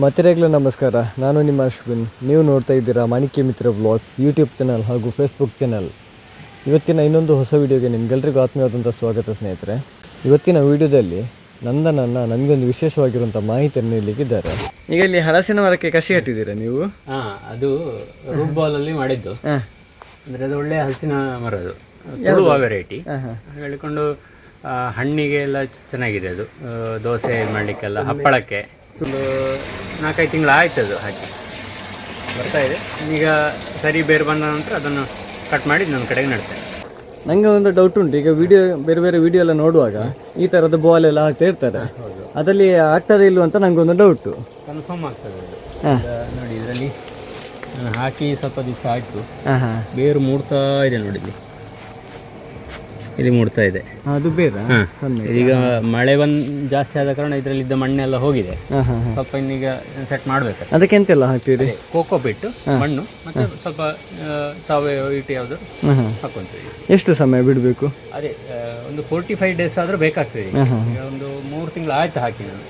ಮತ್ತಿರಗ್ಲೂ ನಮಸ್ಕಾರ ನಾನು ನಿಮ್ಮ ಅಶ್ವಿನ್. ನೀವು ನೋಡ್ತಾ ಇದ್ದೀರಾ Manikya Mitra vlogs YouTube channel ಹಾಗೂ ಫೇಸ್ಬುಕ್ ಚಾನಲ್ ಇವತ್ತಿನ ಇನ್ನೊಂದು ಹೊಸ ವಿಡಿಯೋಗೆ ನಿಮ್ಗೆಲ್ರಿಗೂ ಆತ್ಮೀಯವಾದಂಥ ಸ್ವಾಗತ ಸ್ನೇಹಿತರೆ. ಇವತ್ತಿನ ವಿಡಿಯೋದಲ್ಲಿ ನಂದನನ್ನು ನನಗೊಂದು ವಿಶೇಷವಾಗಿರುವಂಥ ಮಾಹಿತಿಯನ್ನು ನೀಡಲಿಕ್ಕಿದ್ದಾರೆ. ಈಗ ಇಲ್ಲಿ ಹಲಸಿನ ಮರಕ್ಕೆ ಕಸಿ ಕಟ್ಟಿದ್ದೀರಾ ನೀವು? ಹಾಂ ಅದು ರೂಟ್ ಬಾಲ್ ಅಲ್ಲಿ ಮಾಡಿದ್ದು. ಅಂದರೆ ಅದು ಒಳ್ಳೆ ಹಲಸಿನ ಮರ ಅದು. ಎರಡು ವೆರೈಟಿ ಹೇಳಿಕೊಂಡು ಹಣ್ಣಿಗೆ ಎಲ್ಲ ಚೆನ್ನಾಗಿದೆ ಅದು. ದೋಸೆ ಮಾಡಲಿಕ್ಕೆಲ್ಲ ಹಪ್ಪಳಕ್ಕೆ. ಒಂದು ನಾಲ್ಕೈದು ತಿಂಗಳು ಆಯ್ತು ಅದು ಹಾಕಿ. ಬರ್ತಾ ಇದೆ. ಈಗ ಸರಿ ಬೇರೆ ಬಂದ ನಂತರ ಅದನ್ನು ಕಟ್ ಮಾಡಿ ನನ್ನ ಕಡೆಗೆ ನಡ್ತೇನೆ. ನನಗೆ ಒಂದು ಡೌಟ್ ಉಂಟು. ಈಗ ವಿಡಿಯೋ ಬೇರೆ ಬೇರೆ ವಿಡಿಯೋ ಎಲ್ಲ ನೋಡುವಾಗ ಈ ಥರದ ಬಾಲ್ ಎಲ್ಲ ಹಾಕ್ತಾ ಇರ್ತಾರೆ. ಅದರಲ್ಲಿ ಆಗ್ತದೆ ಇಲ್ಲೋ ಅಂತ ನನಗೊಂದು ಡೌಟು ಕನ್ಫರ್ಮ್ ಆಗ್ತದೆ ಅದು. ಈಗ ನೋಡಿ ಇದರಲ್ಲಿ ನಾನು ಹಾಕಿ ಸ್ವಲ್ಪ ದಿವಸ ಆಯಿತು. ಬೇರು ಮೂಡ್ತಾ ಇದೆ ನೋಡಿ ಇಲ್ಲಿ ಮೂಡ್ತಾ ಇದೆ. ಅದು ಬೇರೆ ಈಗ ಮಳೆ ಬಂದ್ ಜಾಸ್ತಿ ಆದ ಕಾರಣ ಇದರಲ್ಲಿ ಇದ್ದ ಮಣ್ಣೆಲ್ಲ ಹೋಗಿದೆ. ಸ್ವಲ್ಪ ಇನ್ನೀಗ ಸೆಟ್ ಮಾಡ್ಬೇಕು ಅದಕ್ಕೆ ಎಂತೆಲ್ಲ ಹಾಕ್ತೀರಿ? ಕೋಕೋ ಬಿಟ್ಟು ಮಣ್ಣು ಮತ್ತೆ ಸ್ವಲ್ಪ ಸಾವಯವ ಇಟ್ಟು ಯಾವುದು ಹಾಕೊಂತೀವಿ. ಎಷ್ಟು ಸಮಯ ಬಿಡಬೇಕು? ಅದೇ ಒಂದು ಫೋರ್ಟಿ ಫೈವ್ ಡೇಸ್ ಆದ್ರೂ ಬೇಕಾಗ್ತದೆ. ಒಂದು ಮೂರು ತಿಂಗಳು ಆಯ್ತು ಹಾಕಿ ನಾನು.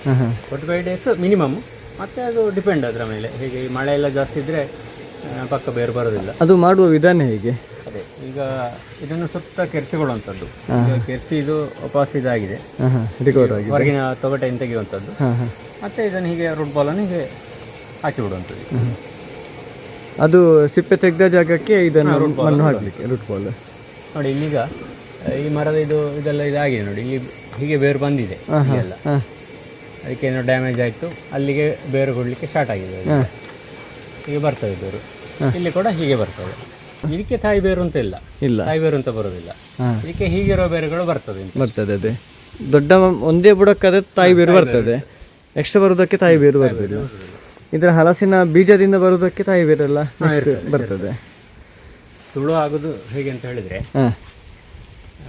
ಫೋರ್ಟಿ ಫೈವ್ ಡೇಸ್ ಮಿನಿಮಮ್ ಮತ್ತೆ ಅದು ಡಿಪೆಂಡ್ ಅದರ ಮೇಲೆ. ಹೀಗೆ ಈ ಮಳೆ ಎಲ್ಲ ಜಾಸ್ತಿ ಇದ್ರೆ ಪಕ್ಕ ಬೇರೆ ಬರೋದಿಲ್ಲ. ಅದು ಮಾಡುವ ವಿಧಾನ ಹೇಗೆ? ಈಗ ಇದನ್ನು ಸುತ್ತ ಕೆರೆಸಿಕೊಳ್ಳುವಂಥದ್ದು. ಈಗ ಕೆರೆಸಿ ಇದು ವಾಪಸ್ ಇದಾಗಿದೆ. ಹೊರಗಿನ ತೊಗಟೆಯನ್ನು ತೆಗೆಯುವಂಥದ್ದು. ಮತ್ತೆ ಇದನ್ನು ಹೀಗೆ ರೂಟ್ ಬಾಲನ್ನು ಹೀಗೆ ಹಾಕಿ ಬಿಡುವಂಥದ್ದು ಅದು ಸಿಪ್ಪೆ ತೆಗೆದ ಜಾಗಕ್ಕೆ ಇದನ್ನು ಮಣ್ಣು ಹಾಕಲಿಕ್ಕೆ ರುಡ್ ಬಾಲ್ ನೋಡಿ ಇಲ್ಲಿಗ ಈ ಮರದ ಇದು ಇದೆಲ್ಲ ಇದಾಗಿದೆ ನೋಡಿ ಇಲ್ಲಿ ಹೀಗೆ ಬೇರು ಬಂದಿದೆ ಎಲ್ಲ ಅದಕ್ಕೆ ಏನೋ ಡ್ಯಾಮೇಜ್ ಆಯಿತು ಅಲ್ಲಿಗೆ ಬೇರು ಕೊಡಲಿಕ್ಕೆ ಸ್ಟಾರ್ಟ್ ಆಗಿದೆ. ಹೀಗೆ ಬರ್ತದೆ ಬೇರು. ಇಲ್ಲಿ ಕೂಡ ಹೀಗೆ ಬರ್ತದೆ. ಇದಕ್ಕೆ ತಾಯಿ ಬೇರು ಅಂತ ಇಲ್ಲ. ಇಲ್ಲ. ತಾಯಿ ಬೇರು ಅಂತ ಬರೋದಿಲ್ಲ. ಇದಕ್ಕೆ ಹೀಗಿರೋ ಬೇರುಗಳು ಬರ್ತದೆ. ಬರ್ತದೆ ಅದೇ. ದೊಡ್ಡ ಒಂದೇ ಬುಡಕ್ಕಾದ್ರೆ ತಾಯಿ ಬೇರು ಬರ್ತದೆ. ಎಕ್ಸ್ಟ್ರಾ ಬರೋದಕ್ಕೆ ತಾಯಿ ಬೇರು ಬರ್ತದೆ ಇದರ ಹಲಸಿನ ಬೀಜದಿಂದ ಬರೋದಕ್ಕೆ ತಾಯಿ ಬೇರೆಲ್ಲ ಬರ್ತದೆ. ತುಳು ಆಗೋದು ಹೇಗೆ ಅಂತ ಹೇಳಿದ್ರೆ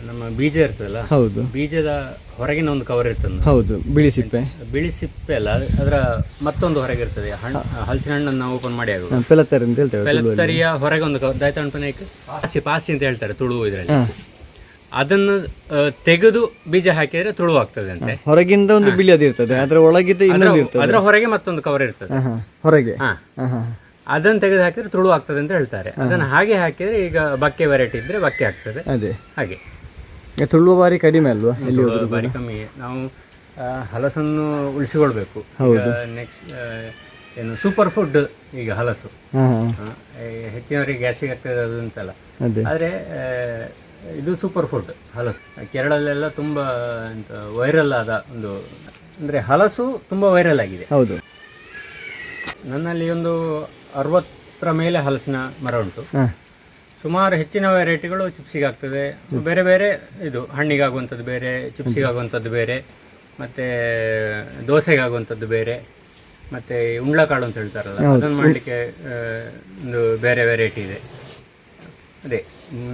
ನಮ್ಮ ಬೀಜ ಇರ್ತದಲ್ಲ ಹೌದು. ಬೀಜದ ಹೊರಗಿನ ಒಂದು ಕವರ್ ಇರ್ತದೆ. ಹೌದು ಬಿಳಿ ಸಿಪ್ಪೆ. ಬಿಳಿ ಸಿಪ್ಪೆ ಅಲ್ಲ ಅದು- ಅದರ ಮತ್ತೊಂದು ಹೊರಗೆ ಇರ್ತದೆ. ಹಣ್ಣು ಹಲಸಿನ ಹಣ್ಣನ್ನು ನಾವು ಓಪನ್ ಮಾಡಿ ಪೆಲತ್ತರಿ ಅಂತ ಹೇಳ್ತೇವೆ ಬೆಲತ್ತರಿಯ ಹೊರಗೆ ಒಂದು ಕವರ್ ದಾಯ್ತಾಣ್ಪನೇಕ್ ಪಾಸಿ ಪಾಸಿ ಅಂತ ಹೇಳ್ತಾರೆ ತುಳು ಇದರಲ್ಲಿ. ಅದನ್ನು ತೆಗೆದು ಬೀಜ ಹಾಕಿದ್ರೆ ತುಳು ಆಗ್ತದೆ ಅಂತೆ. ಹೊರಗಿಂದ ಒಂದು ಬಿಳಿ ಅದು ಇರ್ತದೆ ಅದರ ಒಳಗಿದ್ದ ಇನ್ನೊಂದು ಇರ್ತದೆ. ಅದರ ಹೊರಗೆ ಮತ್ತೊಂದು ಕವರ್ ಇರ್ತದೆ. ಹೊರಗೆ. ಅದನ್ನು ತೆಗೆದು ಹಾಕಿದ್ರೆ ತುಳು ಆಗ್ತದೆ ಅಂತ ಹೇಳ್ತಾರೆ. ಅದನ್ನು ಹಾಗೆ ಹಾಕಿದ್ರೆ ಈಗ ಬಕ್ಕೆ ವೆರೈಟಿ ಇದ್ರೆ ಬಕ್ಕೆ ಆಗ್ತದೆ. ಅದೇ. ಹಾಗೆ. ತುಳುವ ಬಾರಿ ಕಡಿಮೆ ಅಲ್ವಾ? ಎಲ್ಲಿ ತುಳು ಬಾರಿ ಕಮ್ಮಿ. ನಾವು ಹಲಸನ್ನು ಉಳಿಸಿಕೊಳ್ಬೇಕು. ನೆಕ್ಸ್ಟ್ ಏನು ಸೂಪರ್ ಫುಡ್ ಈಗ ಹಲಸು. ಹೆಚ್ಚಿನವರಿಗೆ ಗ್ಯಾಸ್ಟ್ರಿಕ್ ಆಗ್ತದೆ ಅದು ಅಂತಲ್ಲ ಆದರೆ ಇದು ಸೂಪರ್ ಫುಡ್ ಹಲಸು. ಕೇರಳಲ್ಲೆಲ್ಲ ತುಂಬ ಎಂತ ವೈರಲ್ ಆದ ಒಂದು ಅಂದರೆ ಹಲಸು ತುಂಬ ವೈರಲ್ ಆಗಿದೆ. ಹೌದು. ನನ್ನಲ್ಲಿ ಒಂದು ಅರವತ್ತರ ಮೇಲೆ ಹಲಸಿನ ಮರ ಉಂಟು. ಸುಮಾರು ಹೆಚ್ಚಿನ ವೆರೈಟಿಗಳು ಚಿಪ್ಸಿಗೆ ಆಗ್ತದೆ ಬೇರೆ ಬೇರೆ ಇದು ಹಣ್ಣಿಗಾಗುವಂಥದ್ದು ಬೇರೆ ಚಿಪ್ಸಿಗಾಗುವಂಥದ್ದು ಬೇರೆ ಮತ್ತು ದೋಸೆಗಾಗುವಂಥದ್ದು ಬೇರೆ ಮತ್ತು ಉಂಡ್ಲಕಾಳು ಅಂತ ಹೇಳ್ತಾರಲ್ಲ ಅದನ್ನು ಮಾಡಲಿಕ್ಕೆ ಒಂದು ಬೇರೆ ವೆರೈಟಿ ಇದೆ. ಅದೇ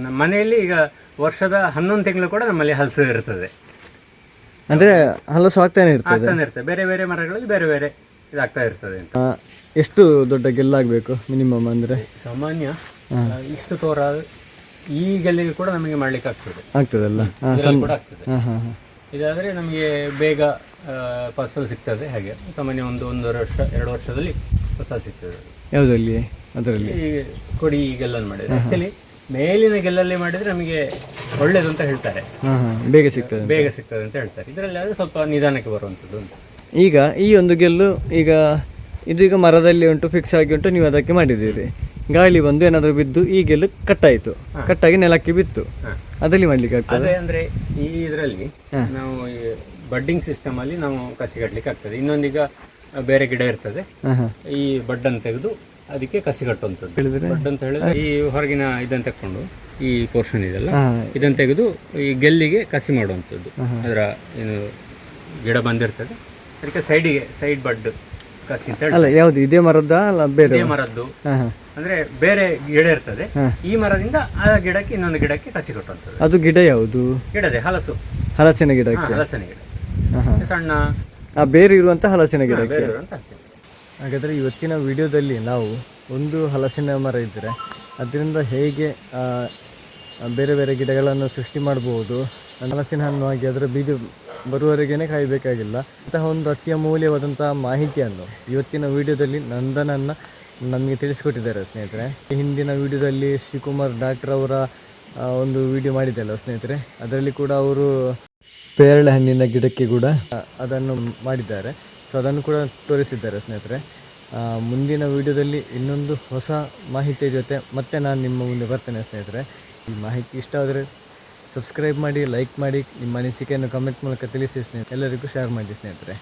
ನಮ್ಮ ಮನೆಯಲ್ಲಿ ಈಗ ವರ್ಷದ ಹನ್ನೊಂದು ತಿಂಗಳು ಕೂಡ ನಮ್ಮಲ್ಲಿ ಹಲಸು ಇರ್ತದೆ. ಅಂದರೆ ಹಲಸು ಆಗ್ತಾನೆ ಇರ್ತದೆ? ಆಗ್ತಾನೆ ಇರ್ತದೆ. ಬೇರೆ ಬೇರೆ ಮರಗಳಲ್ಲಿ ಬೇರೆ ಬೇರೆ ಇದಾಗ್ತಾ ಇರ್ತದೆ ಅಂತ. ಎಷ್ಟು ದೊಡ್ಡ ಗೆಲ್ಲಾಗಬೇಕು ಮಿನಿಮಮ್ ಅಂದರೆ? ಸಾಮಾನ್ಯ ಇಷ್ಟು ತೋರ ಈ ಗೆಲ್ಲಿಗೆ ಕೂಡ ನಮಗೆ ಮಾಡ್ಲಿಕ್ಕೆ ಆಗ್ತದೆ. ಆಗ್ತದಲ್ಲ? ಇದಾದ್ರೆ ಕೂಡ ಆಗ್ತದೆ. ನಮಗೆ ಬೇಗ ಫಸಲ್ ಸಿಗ್ತದೆ ಹಾಗೆ. ಸಾಮಾನ್ಯ ಒಂದು ಒಂದೂವರೆ ವರ್ಷ ಎರಡು ವರ್ಷದಲ್ಲಿ ಫಸಲ್ ಸಿಗ್ತದೆ. ಯಾವುದಲ್ಲಿ ಅದರಲ್ಲಿ? ಈ ಕೊಡಿ ಈ ಗೆಲ್ಲನ್ನು ಮಾಡಿದ್ರೆ. ಆಕ್ಚುಲಿ ಮೇಲಿನ ಗೆಲ್ಲಲ್ಲಿ ಮಾಡಿದ್ರೆ ನಮಗೆ ಒಳ್ಳೇದು ಅಂತ ಹೇಳ್ತಾರೆ. ಬೇಗ ಸಿಗ್ತದೆ ಬೇಗ ಸಿಗ್ತದೆ ಅಂತ ಹೇಳ್ತಾರೆ. ಇದರಲ್ಲಿ ಆದರೆ ಸ್ವಲ್ಪ ನಿಧಾನಕ್ಕೆ ಬರುವಂಥದ್ದು ಅಂತ. ಈಗ ಈ ಒಂದು ಗೆಲ್ಲು ಈಗ ಇದು ಈಗ ಮರದಲ್ಲಿ ಉಂಟು ಫಿಕ್ಸ್ ಆಗಿ ಉಂಟು ನೀವು ಅದಕ್ಕೆ ಮಾಡಿದ್ದೀರಿ. ಗಾಳಿ ಬಂದು ಏನಾದರೂ ಬಿದ್ದು ಈ ಗೆಲ್ಲು ಕಟ್ಟಾಯಿತು ಕಟ್ಟಾಗಿ ನೆಲಕ್ಕೆ ಬಿತ್ತು. ಅದರಲ್ಲಿ ಅದಲ್ಲಿ ಮಾಡ್ಲಿಕ್ಕೆ ಆಗ್ತದೆ? ಅಂದ್ರೆ ಅಂದರೆ ಈ ಇದರಲ್ಲಿ ನಾವು ಬಡ್ಡಿಂಗ್ ಸಿಸ್ಟಮ್ ಅಲ್ಲಿ ನಾವು ಕಸಿ ಕಟ್ಟಲಿಕ್ಕೆ ಆಗ್ತದೆ. ಇನ್ನೊಂದೀಗ ಬೇರೆ ಗಿಡ ಇರ್ತದೆ. ಈ ಬಡ್ ಬಡ್ಡನ್ನು ತೆಗೆದು ಅದಕ್ಕೆ ಕಸಿ ಕಟ್ಟುವಂಥದ್ದು. ಬಡ್ ಅಂತ ಹೇಳಿದ್ರೆ ಈ ಹೊರಗಿನ ಇದನ್ನು ತಕ್ಕೊಂಡು ಈ ಪೋರ್ಷನ್ ಇದೆಲ್ಲ ಇದನ್ನು ತೆಗೆದು ಈ ಗೆಲ್ಲಿಗೆ ಕಸಿ ಮಾಡುವಂಥದ್ದು. ಅದರ ಏನು ಗಿಡ ಬಂದಿರ್ತದೆ. ಅದಕ್ಕೆ ಸೈಡಿಗೆ ಸೈಡ್ ಬಡ್ ಕಸಿ ಅಂತ ಹೇಳಿ ಅಲ್ಲ ಯಾವುದು ಇದೇ ಮರದ ಅಲ್ಲ ಬೇರೆ ಇದೇ ಮರದ್ದು. ಹಾಂ ಹಾಂ. ಅಂದ್ರೆ ಬೇರೆ ಗಿಡ ಇರ್ತದೆ. ಈ ಮರದಿಂದ ಆ ಗಿಡಕ್ಕೆ ಇನ್ನೊಂದು ಗಿಡಕ್ಕೆ ಕಸಿ ಕೊಟ್ಟಂತ ಅದು ಗಿಡ ಯಾವುದು? ಗಿಡದೆ ಹಲಸು. ಹಲಸಿನ ಹಾ, ಗಿಡಕ್ಕೆ ಹಲಸಿನ ಗಿಡ. ಹಾಂ ಹಾಂ. ಸಣ್ಣ. ಆ ಬೇರೆ ಇರುವಂತ ಹಲಸಿನ ಗಿಡ ಬೇರೆ ಅಂತ ಹಾಕ್ತೇವೆ. ಹಾಗಾದರೆ ಇವತ್ತಿನ ವಿಡಿಯೋದಲ್ಲಿ ನಾವು ಒಂದು ಹಲಸಿನ ಮರ ಇದ್ರೆ ಅದರಿಂದ ಹೇಗೆ ಆ, ಬೇರೆ ಬೇರೆ ಗಿಡಗಳನ್ನು ಸೃಷ್ಟಿ ಮಾಡ್ಬೋದು. ಹಲಸಿನ ಹಣ್ಣು ಆಗಿ ಅದರ ಬೀಜ ಬರುವವರೆಗೇ ಕಾಯಬೇಕಾಗಿಲ್ಲ. ಅಂತಹ ಒಂದು ಅತ್ಯಮೂಲ್ಯವಾದಂತಹ ಮಾಹಿತಿಯನ್ನು ಇವತ್ತಿನ ವಿಡಿಯೋದಲ್ಲಿ ನಂದನನ್ನು ನಮಗೆ ತಿಳಿಸಿಕೊಟ್ಟಿದ್ದಾರೆ ಸ್ನೇಹಿತರೆ. ಹಿಂದಿನ ವಿಡಿಯೋದಲ್ಲಿ ಶಿವಕುಮಾರ್ ಡಾಕ್ಟರ್ ಅವರ ಒಂದು ವಿಡಿಯೋ ಮಾಡಿದ್ದಲ್ಲ ಸ್ನೇಹಿತರೆ. ಅದರಲ್ಲಿ ಕೂಡ ಅವರು ಪೇರಳೆ ಹಣ್ಣಿನ ಗಿಡಕ್ಕೆ ಕೂಡ ಅದನ್ನು ಮಾಡಿದ್ದಾರೆ. ಸೊ ಅದನ್ನು ಕೂಡ ತೋರಿಸಿದ್ದಾರೆ ಸ್ನೇಹಿತರೆ. ಮುಂದಿನ ವಿಡಿಯೋದಲ್ಲಿ ಇನ್ನೊಂದು ಹೊಸ ಮಾಹಿತಿಯ ಜೊತೆ ಮತ್ತೆ ನಾನು ನಿಮ್ಮ ಮುಂದೆ ಬರ್ತೇನೆ ಸ್ನೇಹಿತರೆ. ಈ ಮಾಹಿತಿ ಇಷ್ಟ ಆದರೆ ಸಬ್ಸ್ಕ್ರೈಬ್ ಮಾಡಿ ಲೈಕ್ ಮಾಡಿ, ನಿಮ್ಮ ಅನಿಸಿಕೆಯನ್ನು ಕಮೆಂಟ್ ಮೂಲಕ ತಿಳಿಸಿ ಸ್ನೇಹಿತರೆ. ಎಲ್ಲರಿಗೂ ಶೇರ್ ಮಾಡಿ ಸ್ನೇಹಿತರೆ.